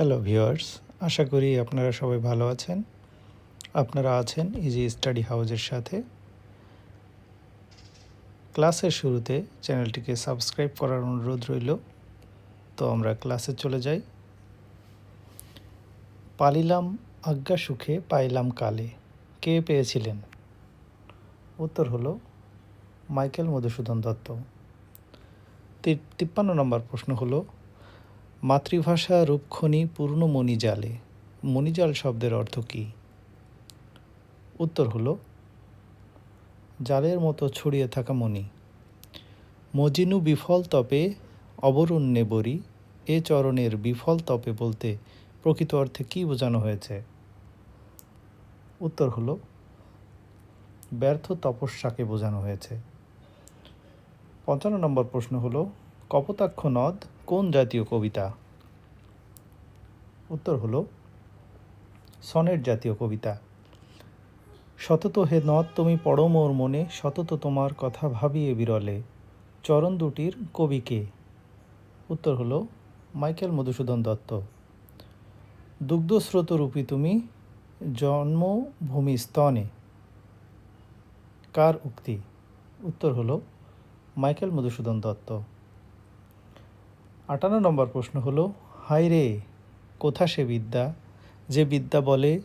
Hello viewers আশা করি আপনারা সবাই ভালো আছেন। আপনারা আছেন ইজি স্টাডি হাউসের সাথে। ক্লাসের শুরুতে চ্যানেলটিকে সাবস্ক্রাইব করার অনুরোধ রইল। তো আমরা ক্লাসে চলে যাই। পালিলাম আজ্ঞা সুখে, পাইলাম কালে। কে পেয়েছিলেন? উত্তর হলো মাইকেল মধুসূদন দত্ত। তিপ্পান্ন নম্বর প্রশ্ন হলো মাতৃভাষা রূপক্ষণী পূর্ণ মণিজালে। মণিজাল শব্দের অর্থ কী? উত্তর হলো, জালের মতো ছড়িয়ে থাকা মণি। মজিনু বিফল তপে অবরণ্যে বরি। এ চরণের বিফল তপে বলতে প্রকৃত অর্থে কী বোঝানো হয়েছে? উত্তর হলো, ব্যর্থ তপস্যাকে বোঝানো হয়েছে। পঞ্চান্ন নম্বর প্রশ্ন হলো, কপোতাক্ষ নদ কোন জাতীয় কবিতা? উত্তর হলো সনেট জাতীয় কবিতা। সতত হে নদ, তুমি পড়ো মোর মনে, সতত তোমার কথা ভাবিয়ে বিরলে, চরণ দুটির কবিকে উত্তর হলো মাইকেল মধুসূদন দত্ত। দুগ্ধস্রোতরূপী তুমি জন্মভূমি স্তনে, কার উক্তি? উত্তর হলো মাইকেল মধুসূদন দত্ত। আটান্ন নম্বর প্রশ্ন হলো হাই রে কোথা সে বিদ্যা? যে বিদ্যা বলে,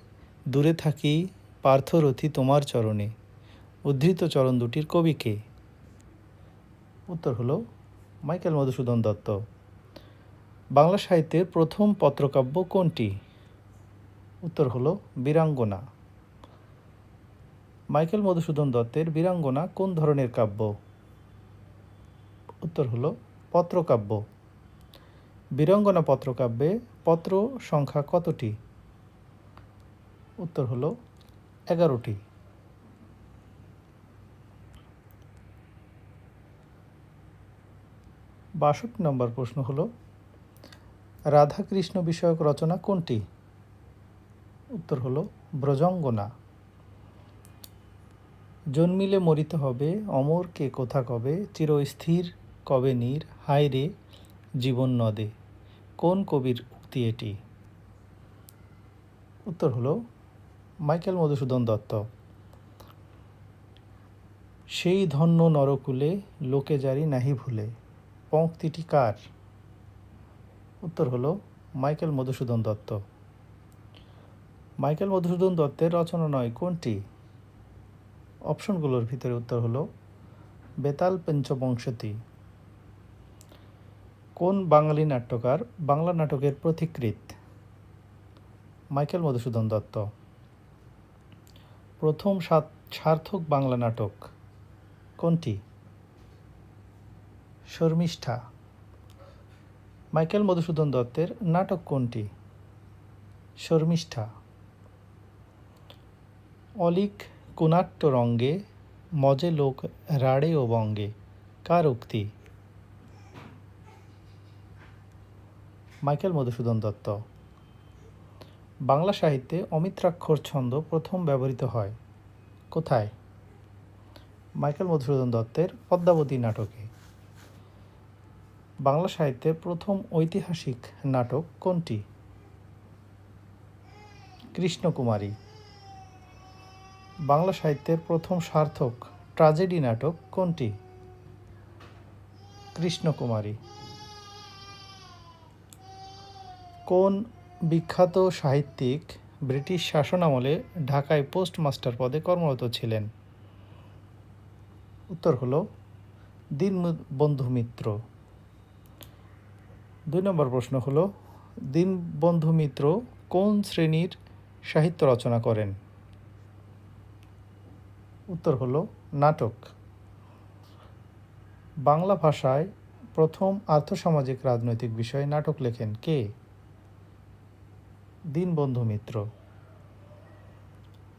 দূরে থাকি, পার্থরথী তোমার চরণে। উদ্ধৃত চরণ দুটির কবিকে উত্তর হলো, মাইকেল মধুসূদন দত্ত। বাংলা সাহিত্যের প্রথম পত্রকাব্য কোনটি? উত্তর হলো, বীরাঙ্গনা। মাইকেল মধুসূদন দত্তের বীরাঙ্গনা কোন ধরনের কাব্য? উত্তর হলো, পত্রকাব্য। বীরঙ্গনা পত্রকাব্যে পত্র সংখ্যা কতটি? উত্তর হলো এগারোটি। বাষট্টি নম্বর প্রশ্ন হলো, রাধাকৃষ্ণ বিষয়ক রচনা কোনটি? উত্তর হলো, ব্রজঙ্গনা। জন্মিলে মরিতে হবে, অমর কে কোথা কবে, চিরস্থির কবে নীর হায় রে জীবন নদে। কোন কবির উক্তি এটি? উত্তর হলো মাইকেল মধুসূদন দত্ত। সেই ধন্য নরকুলে লোকে জারি নাহি ভুলে পঙ্ক্তিটি কার? উত্তর হলো মাইকেল মধুসূদন দত্ত। মাইকেল মধুসূদন দত্তের রচনা নয়, কোনটি? অপশনগুলোর ভিতরে উত্তর হলো বেতাল পঞ্চবংশতি। কোন বাঙালি নাট্যকার বাংলা নাটকের পথিকৃৎ মাইকেল মধুসূদন দত্ত। প্রথম সাত- সার্থক বাংলা নাটক কোনটি? শর্মিষ্ঠা। মাইকেল মধুসূদন দত্তের নাটক কোনটি? শর্মিষ্ঠা। অলিক কুনাট্য রঙ্গে মজে লোক রাড়ে ও বঙ্গে। কার উক্তি? মাইকেল মধুসূদন দত্ত। বাংলা সাহিত্যে অমিত্রাক্ষর ছন্দ প্রথম ব্যবহৃত হয়। কোথায়? মাইকেল মধুসূদন দত্তের পদ্মাবতী নাটকে। বাংলা সাহিত্যে প্রথম ঐতিহাসিক নাটক কোনটি? কৃষ্ণকুমারী। বাংলা সাহিত্যের প্রথম সার্থক ট্রাজেডি নাটক কোনটি? কৃষ্ণকুমারী। কোন বিখ্যাত সাহিত্যিক ব্রিটিশ শাসনামলে ঢাকায় পোস্টমাস্টার পদে কর্মরত ছিলেন? উত্তর হলো দীনবন্ধু মিত্র দুই নম্বর প্রশ্ন হলো দীনবন্ধু মিত্র কোন শ্রেণির সাহিত্য রচনা করেন? উত্তর হলো নাটক। বাংলা ভাষায় প্রথম আর্থসামাজিক রাজনৈতিক বিষয়ে নাটক লেখেন কে? দীনবন্ধু মিত্র।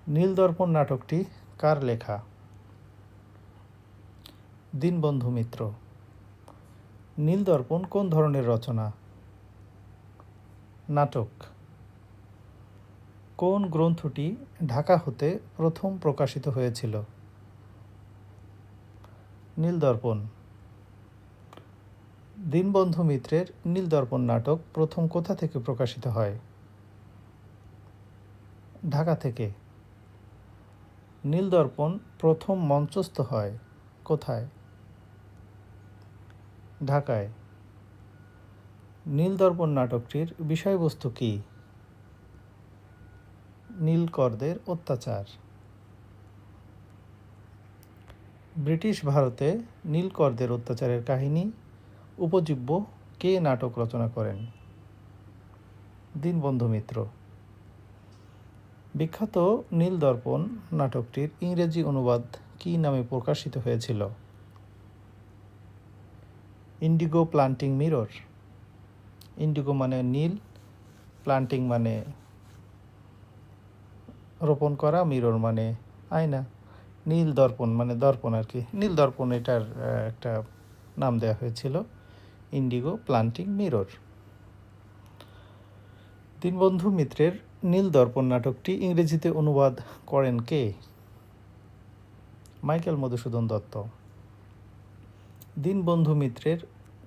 নীলদর্পণ নাটকটি কার লেখা? দীনবন্ধু মিত্র। নীলদর্পণ কোন ধরনের রচনা? নাটক। কোন গ্রন্থটি ঢাকা হতে প্রথম প্রকাশিত হয়েছিল? নীলদর্পণ। দীনবন্ধু মিত্রের নীলদর্পণ নাটক প্রথম কোথা থেকে প্রকাশিত হয়? ঢাকা থেকে। নীলদর্পণ প্রথম মঞ্চস্থ হয় কোথায়? ঢাকায়। নীলদর্পণ নাটকটির বিষয়বস্তু কী? নীলকরদের অত্যাচার। ব্রিটিশ ভারতে নীলকরদের অত্যাচারের কাহিনী, উপজীব্য কে নাটক রচনা করেন? দীনবন্ধু মিত্র। বিখ্যাত নীলদর্পণ নাটকটির ইংরেজি অনুবাদ কী নামে প্রকাশিত হয়েছিল? Indigo planting mirror. ইন্ডিগো মানে নীল, প্লান্টিং মানে রোপণ করা, মিরর মানে আয়না। নীল দর্পণ মানে দর্পণ আর কি। নীল দর্পণ এটার একটা নাম দেওয়া হয়েছিল ইন্ডিগো প্লান্টিং মিরর। দীনবন্ধু মিত্রের নীল দর্পণ নাটকটি ইংরেজিতে অনুবাদ করেন কে? মাইকেল মধুসূদন দত্ত। দীনবন্ধু মিত্রের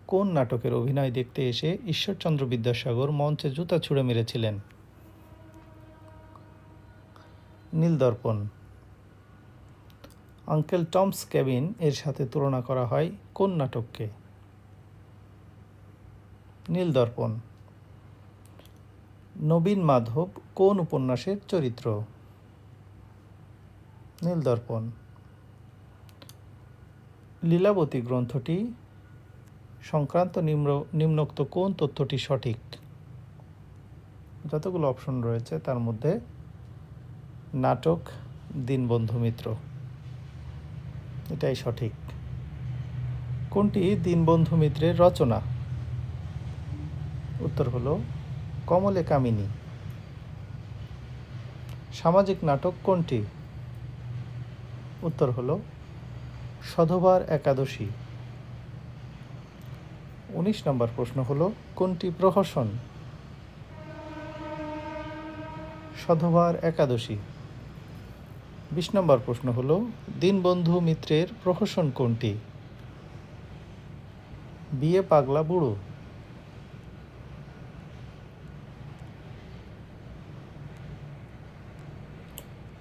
কোন নাটকের অভিনয় দেখতে এসে ঈশ্বরচন্দ্র বিদ্যাসাগর মঞ্চে জুতা ছুঁড়ে মেরেছিলেন? নীলদর্পণ। আঙ্কেল টমস ক্যাবিন এর সাথে তুলনা করা হয় কোন নাটককে? নীলদর্পণ। নবীন মাধব কোন উপন্যাসের চরিত্র? নীলদর্পণ। লীলাবতী গ্রন্থটি, সংক্রান্ত নিম্ন, নিম্নোক্ত কোন তথ্যটি সঠিক? যতগুলো অপশন রয়েছে, তার মধ্যে নাটক, দীনবন্ধু মিত্র। এটাই সঠিক। কোনটি দীনবন্ধু মিত্রের রচনা? উত্তর হলো কমলে কামিনী সামাজিক নাটক কোনটি? উত্তর হল সধবার একাদশী। উনিশ নম্বর প্রশ্ন হল, কোনটি প্রহসন? সধবার একাদশী। বিশ নম্বর প্রশ্ন হল, দীনবন্ধু মিত্রের প্রহসন কোনটি? বিয়ে পাগলা বুড়ো।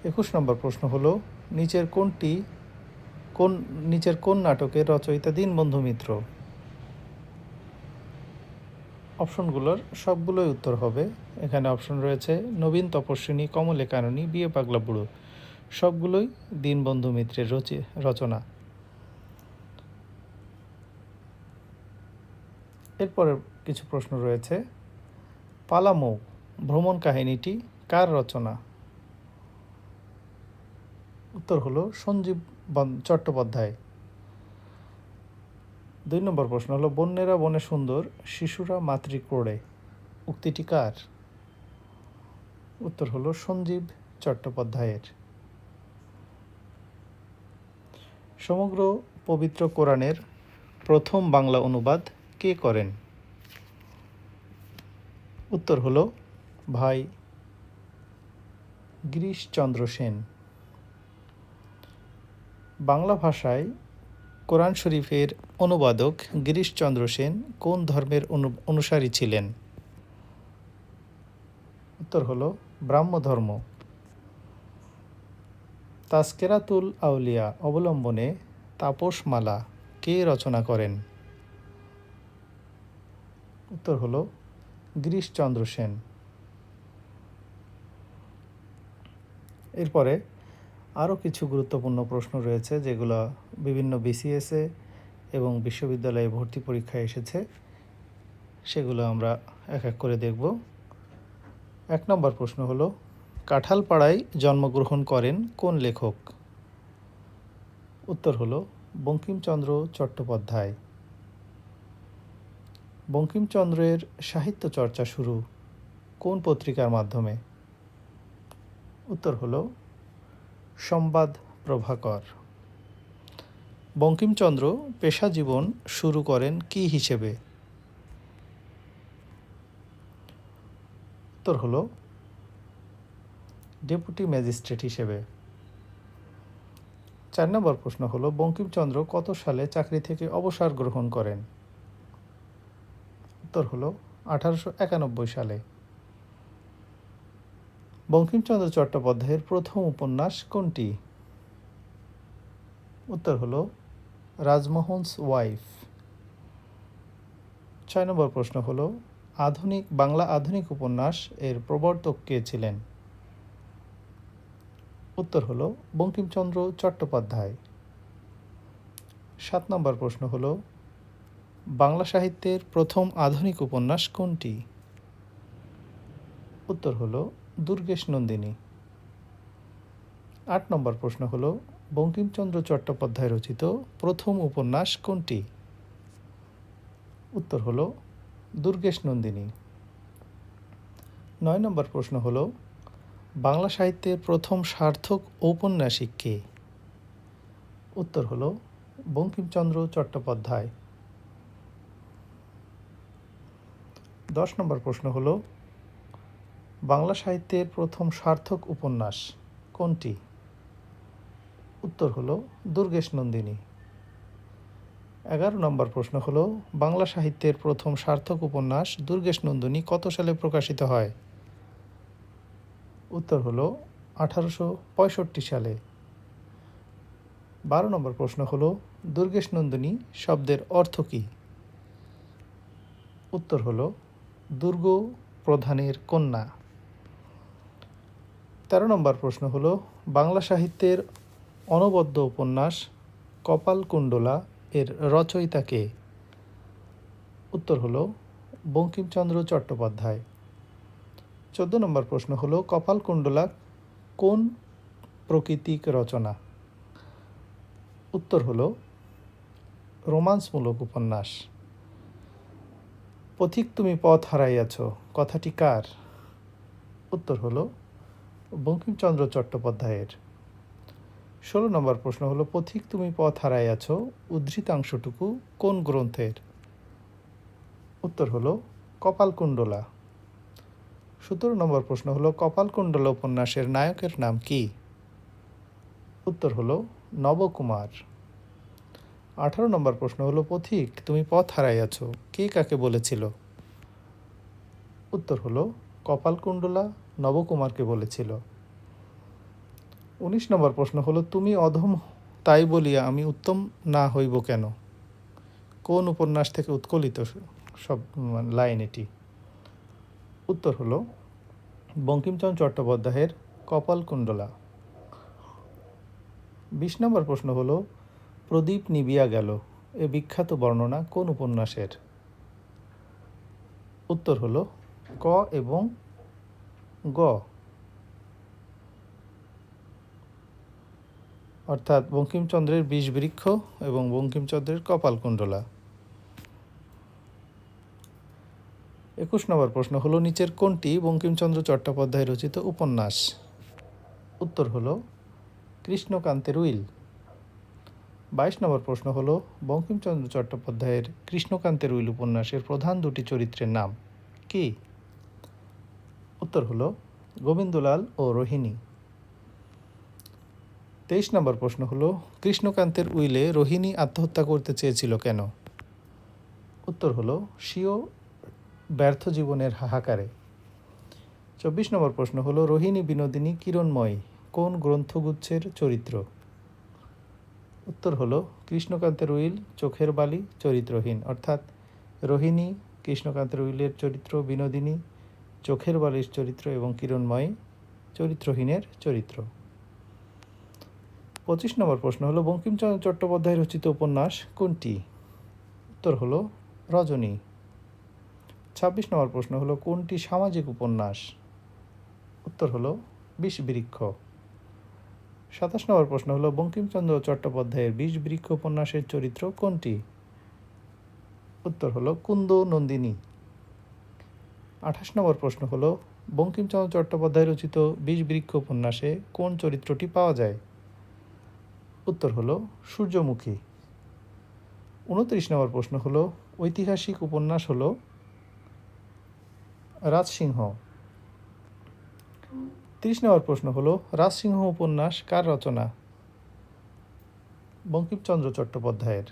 একুশ নম্বর প্রশ্ন হলো, নিচের কোনটি, কোন, নিচের কোন নাটকের রচয়িতা দীনবন্ধু মিত্র? অপশনগুলোর সবগুলোই উত্তর হবে। এখানে অপশন রয়েছে, নবীন তপস্বিনী কমলে কাননী বিয়ে পাগলা বুড়ো। সবগুলোই দীনবন্ধু মিত্রের রচি, রচনা। এরপরে কিছু প্রশ্ন রয়েছে, পালামৌ, ভ্রমণ কাহিনীটি কার রচনা? উত্তর হলো সঞ্জীব চট্টোপাধ্যায়। দুই নম্বর প্রশ্ন হলো, বন্যেরা বনে সুন্দর, শিশুরা মাতৃক্রোড়ে। উক্তিটি কার? উত্তর হলো সঞ্জীব চট্টোপাধ্যায়ের। সমগ্র পবিত্র কোরআনের প্রথম বাংলা অনুবাদ কে করেন? উত্তর হলো, ভাই গিরিশচন্দ্র সেন। বাংলা ভাষায় কোরআন শরীফের অনুবাদক গিরিশচন্দ্র সেন কোন ধর্মের অনু- অনুসারী ছিলেন? উত্তর হল ব্রাহ্ম ধর্ম তাস্কেরাতুল আউলিয়া অবলম্বনে তাপসমালা কে রচনা করেন? উত্তর হল গিরিশচন্দ্র সেন। এরপরে আরও কিছু গুরুত্বপূর্ণ প্রশ্ন রয়েছে, যেগুলো বিভিন্ন বিসিএসে এবং বিশ্ববিদ্যালয়ে ভর্তি পরীক্ষায় এসেছে। সেগুলো আমরা এক এক করে দেখব। এক নম্বর প্রশ্ন হলো, কাঁঠালপাড়ায় জন্মগ্রহণ করেন কোন লেখক? উত্তর হলো, বঙ্কিমচন্দ্র চট্টোপাধ্যায়। বঙ্কিমচন্দ্রের সাহিত্য চর্চা শুরু কোন পত্রিকার মাধ্যমে? উত্তর হলো সংবাদ প্রভাকর। বঙ্কিমচন্দ্র পেশা জীবন শুরু করেন কি হিসেবে? উত্তর হলো, ডেপুটি ম্যাজিস্ট্রেট হিসেবে। চার নম্বর প্রশ্ন হলো, বঙ্কিমচন্দ্র কত সালে চাকরি থেকে অবসর গ্রহণ করেন? উত্তর হলো, আঠারোশো সালে। বঙ্কিমচন্দ্র চট্টোপাধ্যায়ের প্রথম উপন্যাস কোনটি? উত্তর হলো, রাজমোহনস ওয়াইফ। ছয় নম্বর প্রশ্ন হলো, আধুনিক, বাংলা আধুনিক উপন্যাস এর প্রবর্তক কে ছিলেন? উত্তর হল, বঙ্কিমচন্দ্র চট্টোপাধ্যায়। সাত নম্বর প্রশ্ন হল, বাংলা সাহিত্যের প্রথম আধুনিক উপন্যাস কোনটি? উত্তর হলো দুর্গেশ নন্দিনী। আট নম্বর প্রশ্ন হল, বঙ্কিমচন্দ্র চট্টোপাধ্যায় রচিত প্রথম উপন্যাস কোনটি? উত্তর হল, দুর্গেশ নন্দিনী। নয় নম্বর প্রশ্ন হল, বাংলা সাহিত্যের প্রথম সার্থক ঔপন্যাসিক কে? উত্তর হল, বঙ্কিমচন্দ্র চট্টোপাধ্যায়। দশ নম্বর প্রশ্ন হলো বাংলা সাহিত্যের প্রথম সার্থক উপন্যাস কোনটি? উত্তর হলো দুর্গেশ নন্দিনী। এগারো নম্বর প্রশ্ন হলো, বাংলা সাহিত্যের প্রথম সার্থক উপন্যাস দুর্গেশ নন্দিনী কত সালে প্রকাশিত হয়? উত্তর হলো, আঠারোশো পঁয়ষট্টি সালে। বারো নম্বর প্রশ্ন হলো, দুর্গেশ নন্দিনী শব্দের অর্থ কী? উত্তর হলো, দুর্গ প্রধানের কন্যা। তেরো নম্বর প্রশ্ন হলো, বাংলা সাহিত্যের অনবদ্য উপন্যাস কপালকুণ্ডলা এর রচয়িতা কে? উত্তর হলো, বঙ্কিমচন্দ্র চট্টোপাধ্যায়। চোদ্দ নম্বর প্রশ্ন হলো কপালকুণ্ডলা কোন প্রকৃতিক রচনা? উত্তর হলো, রোমান্সমূলক উপন্যাস। পথিক তুমি পথ হারাইয়াছ, কথাটি কার? উত্তর হলো বঙ্কিমচন্দ্র চট্টোপাধ্যায়ের। ষোলো নম্বর প্রশ্ন হলো, পথিক তুমি পথ হারাইয়াছ, উদ্ধৃতাংশটুকু কোন গ্রন্থের? উত্তর হলো, কপালকুণ্ডলা। সতেরো নম্বর প্রশ্ন হলো, কপালকুণ্ডলা উপন্যাসের নায়কের নাম কি? উত্তর হলো, নবকুমার। আঠারো নম্বর প্রশ্ন হলো, পথিক তুমি পথ হারাইয়াছ, কে কাকে বলেছিল? উত্তর হলো কপালকুণ্ডলা নবকুমারকে বলেছিল। উনিশ নম্বর প্রশ্ন হলো, তুমি অধম, তাই বলিয়া আমি উত্তম না হইব কেন? কোন উপন্যাস থেকে উৎকলিত সব মানে লাইন এটি? উত্তর হলো, বঙ্কিমচন্দ্র চট্টোপাধ্যায়ের কপালকুণ্ডলা। বিশ নম্বর প্রশ্ন হলো, প্রদীপ নিবিয়া গেল, এ বিখ্যাত বর্ণনা কোন উপন্যাসের? উত্তর হলো ক এবং গ। অর্থাৎ বঙ্কিমচন্দ্রের বিষ বৃক্ষ এবং বঙ্কিমচন্দ্রের কপালকুণ্ডলা। একুশ নম্বর প্রশ্ন হলো, নিচের কোনটি বঙ্কিমচন্দ্র চট্টোপাধ্যায় রচিত উপন্যাস? উত্তর হলো, কৃষ্ণকান্তের উইল। বাইশ নম্বর প্রশ্ন হলো, বঙ্কিমচন্দ্র চট্টোপাধ্যায়ের কৃষ্ণকান্তের উইল উপন্যাসের প্রধান দুটি চরিত্রের নাম কি? উত্তর হলো গোবিন্দলাল ও রোহিণী। তেইশ নম্বর প্রশ্ন হলো, কৃষ্ণকান্তের উইলে রোহিণী আত্মহত্যা করতে চেয়েছিল কেন? উত্তর হলো, স্বীয় ব্যর্থ জীবনের হাহাকারে। চব্বিশ নম্বর প্রশ্ন হলো, রোহিণী বিনোদিনী কিরণময়ী? কোন গ্রন্থগুচ্ছের চরিত্র? উত্তর হলো, কৃষ্ণকান্তের উইল চোখের বালি চরিত্রহীন। অর্থাৎ রোহিণী, কৃষ্ণকান্তের উইলের চরিত্র বিনোদিনী চোখের বালির চরিত্র এবং কিরণময়ী চরিত্রহীনের চরিত্র। পঁচিশ নম্বর প্রশ্ন হলো, বঙ্কিমচন্দ্র চট্টোপাধ্যায় রচিত উপন্যাস কোনটি? উত্তর হলো, রজনী। ছাব্বিশ নম্বর প্রশ্ন হলো, কোনটি সামাজিক উপন্যাস? উত্তর হলো বিষ বৃক্ষ সাতাশ নম্বর প্রশ্ন হলো, বঙ্কিমচন্দ্র চট্টোপাধ্যায়ের বিষ বৃক্ষ উপন্যাসের চরিত্র কোনটি? উত্তর হলো, কুন্দ নন্দিনী। আঠাশ নম্বর প্রশ্ন হলো, বঙ্কিমচন্দ্র চট্টোপাধ্যায় রচিত বিষ বৃক্ষ উপন্যাসে কোন চরিত্রটি পাওয়া যায়? উত্তর হলো, সূর্যমুখী। উনত্রিশ নম্বর প্রশ্ন হলো, ঐতিহাসিক উপন্যাস হলো রাজসিংহ। তিরিশ নম্বর প্রশ্ন হলো, রাজসিংহ উপন্যাস কার রচনা? বঙ্কিমচন্দ্র চট্টোপাধ্যায়ের।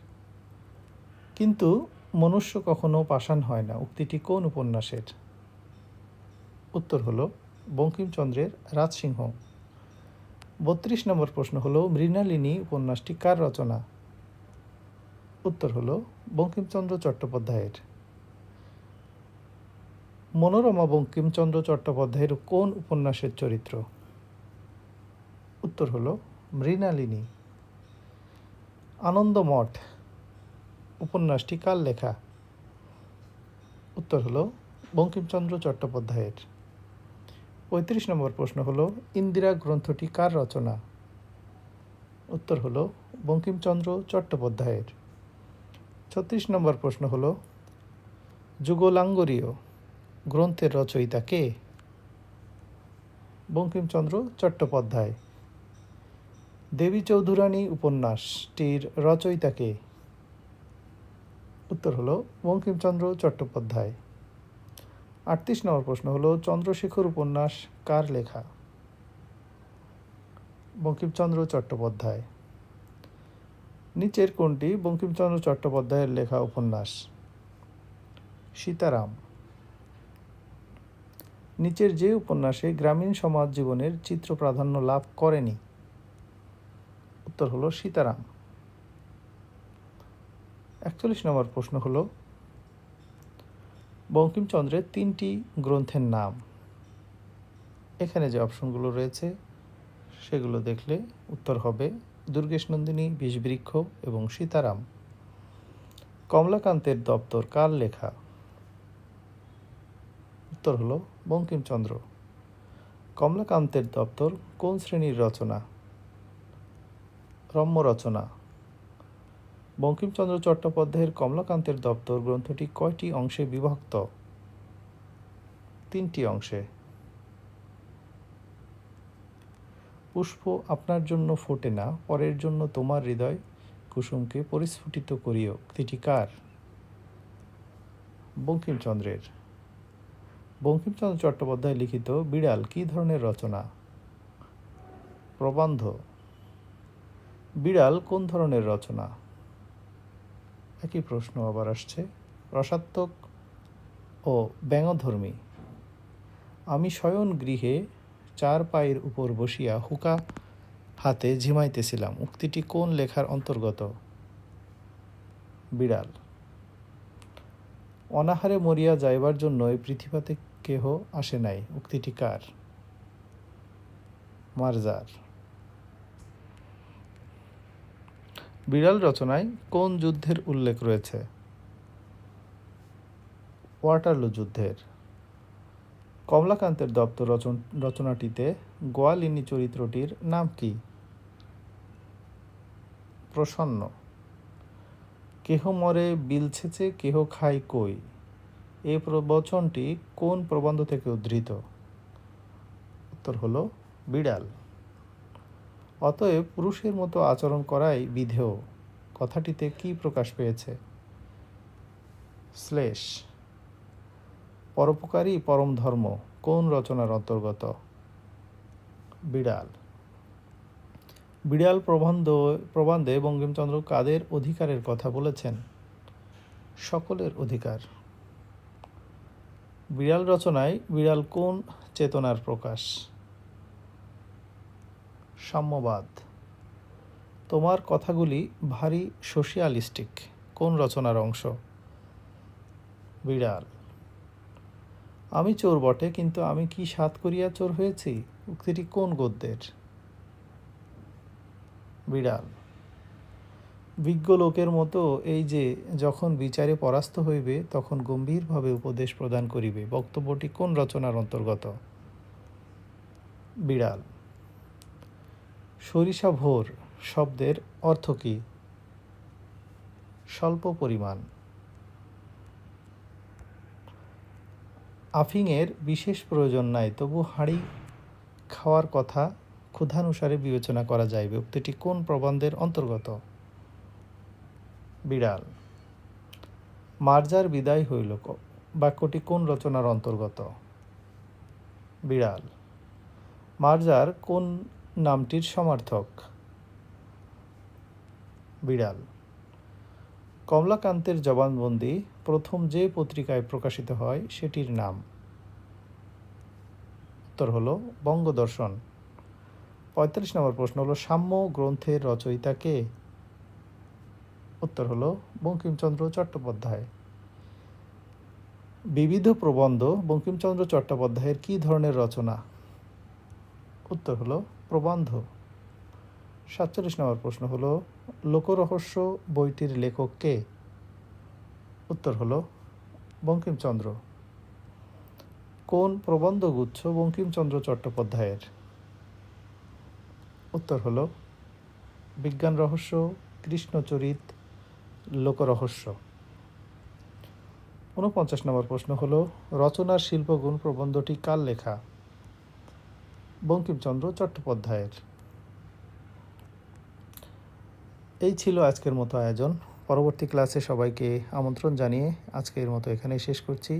কিন্তু মনুষ্য কখনো পাষাণ হয় না, উক্তিটি কোন উপন্যাসের? উত্তর হলো বঙ্কিমচন্দ্রের রাজসিংহ। বত্রিশ নম্বর প্রশ্ন হলো মৃণালিনী উপন্যাসটি কার রচনা? উত্তর হলো বঙ্কিমচন্দ্র চট্টোপাধ্যায়ের। মনোরমা বঙ্কিমচন্দ্র চট্টোপাধ্যায়ের কোন উপন্যাসের চরিত্র? উত্তর হলো মৃণালিনী। আনন্দমঠ উপন্যাসটি কার লেখা? উত্তর হলো বঙ্কিমচন্দ্র চট্টোপাধ্যায়ের। পঁয়ত্রিশ নম্বর প্রশ্ন হলো, ইন্দিরা গ্রন্থটি কার রচনা? উত্তর হলো, বঙ্কিমচন্দ্র চট্টোপাধ্যায়ের। ছত্রিশ নম্বর প্রশ্ন হলো, যুগলাঙ্গরীয় গ্রন্থের রচয়িতা কে? বঙ্কিমচন্দ্র চট্টোপাধ্যায়। দেবী চৌধুরানী উপন্যাসটির রচয়িতা কে? উত্তর হলো, বঙ্কিমচন্দ্র চট্টোপাধ্যায়। আটত্রিশ নম্বর প্রশ্ন হলো, চন্দ্রশেখর উপন্যাস কার লেখা? বঙ্কিমচন্দ্র চট্টোপাধ্যায়। নিচের কোনটি বঙ্কিমচন্দ্র চট্টোপাধ্যায়ের লেখা উপন্যাস? সীতারাম। নিচের যে উপন্যাসে গ্রামীণ সমাজ জীবনের চিত্র প্রাধান্য লাভ করেনি। উত্তর হলো সীতারাম। একচল্লিশ নম্বর প্রশ্ন হলো বঙ্কিমচন্দ্রের তিনটি গ্রন্থের নাম। এখানে যে অপশনগুলো রয়েছে, সেগুলো দেখলে উত্তর হবে দুর্গেশ নন্দিনী, বিষবৃক্ষ এবং সীতারাম। কমলাকান্তের দপ্তর কার লেখা? উত্তর হলো বঙ্কিমচন্দ্র। কমলাকান্তের দপ্তর কোন শ্রেণির রচনা? রম্য রচনা। বঙ্কিমচন্দ্র চট্টোপাধ্যায়ের কমলাকান্তের দপ্তর গ্রন্থটি কয়টি অংশে বিভক্ত? তিনটি অংশে। পুষ্প আপনার জন্য ফোটে না, পরের জন্য তোমার হৃদয় কুসুমকে পরিস্ফুটিত করিও। উক্তিটি কার? বঙ্কিমচন্দ্রের। বঙ্কিমচন্দ্র চট্টোপাধ্যায় লিখিত বিড়াল কী ধরনের রচনা? প্রবন্ধ। বিড়াল কোন ধরনের রচনা? একই প্রশ্ন আবার আসছে। রসাত্মক ও ব্যঙ্গধর্মী। আমি শয়ন গৃহে চার পায়ের উপর বসিয়া হুকা হাতে ঝিমাইতেছিলাম। উক্তিটি কোন লেখার অন্তর্গত? বিড়াল। অনাহারে মরিয়া যাইবার জন্য এই পৃথিবীতে কেহ আসে নাই। উক্তিটি কার? মার্জার। বিড়াল রচনায় কোন যুদ্ধের উল্লেখ রয়েছে? ওয়াটারলু যুদ্ধের। কমলাকান্তের দপ্তর রচন রচনাটিতে গোয়ালিনী চরিত্রটির নাম কি? প্রসন্ন। কেহ মরে বিল ছেচে কেহ খায় কই? এ প্রবচনটি কোন প্রবন্ধ থেকে উদ্ধৃত? উত্তর হলো, বিড়াল। অতএব পুরুষের মতো আচরণ করাই বিধেয়। কথাটিতে কি প্রকাশ পেয়েছে? শ্লেষ। পরোপকারী পরম ধর্ম, কোন রচনার অন্তর্গত? বিড়াল। বিড়াল প্রবন্ধ, প্রবন্ধে বঙ্কিমচন্দ্র কাদের অধিকারের কথা বলেছেন? সকলের অধিকার। বিড়াল রচনায় বিড়াল কোন চেতনার প্রকাশ? সাম্যবাদ তোমার কথাগুলি ভারী সোশিয়ালিস্টিক। কোন রচনার অংশ? বিড়াল। আমি চোর বটে, কিন্তু আমি কি সাত করিয়া চোর হয়েছি? উক্তিটি কোন গদ্যের? বিড়াল। বিজ্ঞ লোকের মতো এই যে, যখন বিচারে পরাস্ত হইবে, তখন গম্ভীরভাবে উপদেশ প্রদান করিবে। বক্তব্যটি কোন রচনার অন্তর্গত? বিড়াল। সরিষা ভোর শব্দের অর্থ কী? স্বল্প পরিমাণ। আফিংয়ের বিশেষ প্রয়োজন নাই, তবু হাঁড়ি খাওয়ার কথা ক্ষুধানুসারে বিবেচনা করা যাইবে উক্তিটি কোন প্রবন্ধের অন্তর্গত? বিড়াল। মার্জার বিদায় হইল বাক্যটি কোন রচনার অন্তর্গত? বিড়াল। মার্জার কোন নামটির সমার্থক। বিড়াল। কমলাকান্তের জবানবন্দি প্রথম যে পত্রিকায় প্রকাশিত হয় সেটির নাম। উত্তর হল বঙ্গদর্শন। পঁয়তাল্লিশ নম্বর প্রশ্ন হলো, সাম্য গ্রন্থের রচয়িতা কে? উত্তর হলো বঙ্কিমচন্দ্র চট্টোপাধ্যায়। বিবিধ প্রবন্ধ বঙ্কিমচন্দ্র চট্টোপাধ্যায়ের কী ধরনের রচনা? উত্তর হলো প্রবন্ধ। সাতচল্লিশ নম্বর প্রশ্ন হলো, লোকরহস্য বইটির লেখক কে? উত্তর হলো, বঙ্কিমচন্দ্র। কোন প্রবন্ধগুচ্ছ বঙ্কিমচন্দ্র চট্টোপাধ্যায়ের? উত্তর হলো, বিজ্ঞান রহস্য, কৃষ্ণচরিত, লোকরহস্য। ঊনপঞ্চাশ নম্বর প্রশ্ন হলো, রচনার শিল্পগুণ প্রবন্ধটি কার লেখা? বঙ্কিমচন্দ্র চট্টোপাধ্যায়ের। এই ছিল আজকের মতো আয়োজন। পরবর্তী ক্লাসে সবাইকে আমন্ত্রণ জানিয়ে আজকের মতো এখানেই শেষ করছি।